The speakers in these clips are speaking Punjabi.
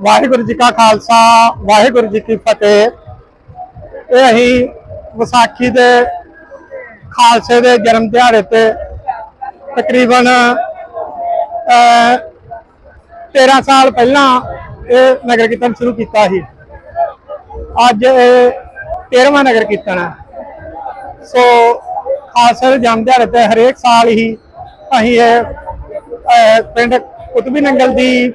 ਵਾਹਿਗੁਰੂ ਜੀ ਕਾ ਖਾਲਸਾ ਵਾਹਿਗੁਰੂ ਜੀ ਕੀ ਫਤਿਹ। ਇਹ ਅਸੀਂ ਵਿਸਾਖੀ ਦੇ ਖਾਲਸੇ ਦੇ ਜਨਮ ਦਿਹਾੜੇ ਤੇ ਤਕਰੀਬਨ ਅਹ, 13 ਸਾਲ ਪਹਿਲਾਂ ਇਹ ਨਗਰ ਕੀਰਤਨ ਸ਼ੁਰੂ ਕੀਤਾ ਸੀ। ਅੱਜ ਇਹ 13ਵਾਂ ਨਗਰ ਕੀਰਤਨ ਹੈ। ਸੋ ਖਾਲਸੇ ਦੇ ਜਨਮ ਦਿਹਾੜੇ ਤੇ ਹਰੇਕ ਸਾਲ ਹੀ ਅਸੀਂ ਇਹ ਪਿੰਡ ਕੁਤਬੀ ਨੰਗਲ ਦੀ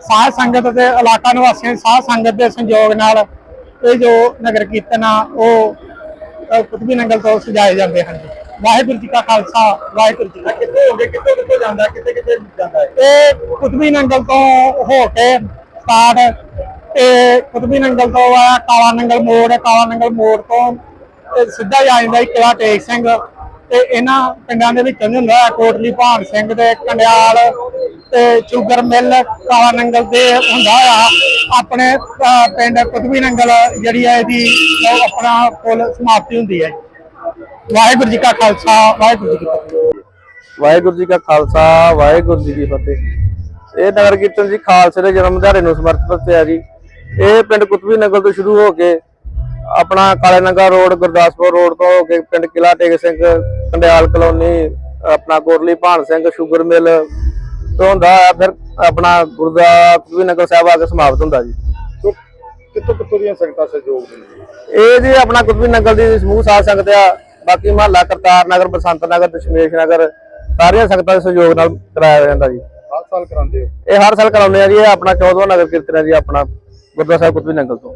ਸਾਧ ਸੰਗਤ ਤੇ ਇਲਾਕਾ ਨਿਵਾਸੀਆਂ ਦੀ ਸਾਧ ਸੰਗਤ ਦੇ ਸੰਯੋਗ ਨਾਲ ਇਹ ਜੋ ਨਗਰ ਕੀਰਤਨ ਆ ਉਹ ਕੁਤਬੀ ਨੰਗਲ ਤੋਂ ਸਜਾਏ ਜਾਂਦੇ ਹਨ ਵਾਹਿਗੁਰੂ ਜੀ ਕਾ ਖਾਲਸਾ ਵਾਹਿਗੁਰੂ ਜੀ ਕੀ ਫਤਿਹ। ਕਿੱਥੇ ਹੋ ਗਏ? ਕਿੱਥੇ ਕਿੱਥੇ ਜਾਂਦਾ? ਕਿੱਥੇ ਕਿੱਥੇ ਜਾਂਦਾ ਇਹ? ਕੁਤਬੀ ਨੰਗਲ ਤੋਂ ਹੋ ਕੇ ਸਟਾਰਟ ਤੇ ਕੁਤਬੀ ਨੰਗਲ ਤੋਂ ਆ ਕਾਲਾ ਨੰਗਲ ਮੋੜ ਕਾਲਾ ਨੰਗਲ ਮੋੜ ਤੋਂ ਸਿੱਧਾ ਆ ਜਾਂਦਾ ਜੀ ਕਿਲਾ ਟੇਕ ਸਿੰਘ। ਤੇ ਇਹਨਾਂ ਪਿੰਡਾਂ ਦੇ ਵਿੱਚ ਹੁੰਦਾ ਕੋਟਲੀ ਭਾਨ ਸਿੰਘ ਦੇ ਕੰਡਿਆਲ ਤੇ ਸ਼ੂਗਰ ਮਿੱਲ, ਕਾਲਾ ਨੰਗਲ ਤੇ ਹੁੰਦਾ ਆ। ਆਪਣੇ ਪਿੰਡ ਕੁਤਬੀ ਨੰਗਲ ਜਿਹੜੀ ਹੈ ਇਹਦੀ ਆਪਣਾ ਫੁੱਲ ਸਮਾਪਤੀ ਹੁੰਦੀ ਹੈ ਵਾਹਿਗੁਰੂ ਜੀ ਕਾ ਖਾਲਸਾ, ਵਾਹਿਗੁਰੂ ਜੀ ਕੀ ਫਤਿਹ। ਵਾਹਿਗੁਰੂ ਜੀ ਕਾ ਖਾਲਸਾ, ਵਾਹਿਗੁਰੂ ਜੀ ਕੀ ਫਤਿਹ। ਇਹ ਨਗਰ ਕੀਰਤਨ ਜੀ ਖਾਲਸੇ ਦੇ ਜਨਮ ਦਿਹਾੜੇ ਨੂੰ ਸਮਰਪਿਤ ਹੈ ਜੀ। ਇਹ ਪਿੰਡ ਕੁਤਬੀ ਨਗਰ ਤੋਂ ਸ਼ੁਰੂ ਹੋ ਕੇ ਆਪਣਾ ਕਾਲੇ ਨੰਗਾ ਰੋਡ, ਗੁਰਦਾਸਪੁਰ ਰੋਡ ਤੋਂ ਹੋ ਕੇ ਪਿੰਡ ਕਿਲਾ ਟੇਕ ਸਿੰਘ, ਕੰਡਿਆਲ ਕਲੋਨੀ, ਆਪਣਾ ਗੋਰਲੀ ਭਾਨ ਸਿੰਘ, ਸ਼ੂਗਰ ਮਿਲ ਤੋਂ ਹੁੰਦਾ ਹੈ ਫਿਰ ਆਪਣਾ ਗੁਰਦਾ ਕੁਤਬੀ ਨਗਰ ਸਾਹਿਬ ਆ ਕੇ ਸਮਾਪਤ ਹੁੰਦਾ ਜੀ। ਸੋ ਕਿੱਥੋਂ ਕਿੱਥੋਂ ਦੀਆਂ ਸੰਗਤਾਂ ਸਹਿਯੋਗ ਦਿੰਦੀਆਂ? ਇਹ ਜੀ ਆਪਣਾ ਕੁਤਬੀ ਨਗਰ ਦੀ ਸਮੂਹ ਸਾਧ ਸੰਗਤ ਆ ਬਾਕੀ ਮਹੱਲਾ ਕਰਤਾਰ ਨਗਰ ਬਸੰਤ ਨਗਰ ਦਸ਼ਮੇਸ਼ ਨਗਰ ਸਾਰੀਆਂ ਸੰਗਤਾਂ ਦੇ ਸਹਿਯੋਗ ਨਾਲ ਕਰਾਇਆ ਜਾਂਦਾ ਜੀ। ਹਰ ਸਾਲ ਕਰਾਉਂਦੇ ਹੋ? ਇਹ ਹਰ ਸਾਲ ਕਰਾਉਂਦੇ ਆ ਜੀ ਇਹ ਆਪਣਾ 14ਵਾਂ ਨਗਰ ਕੀਰਤਨ ਹੈ ਜੀ ਆਪਣਾ ਗੁਰਦੁਆਰਾ ਸਾਹਿਬ ਕੁਤਬੀ ਨੰਗਲ ਤੋਂ।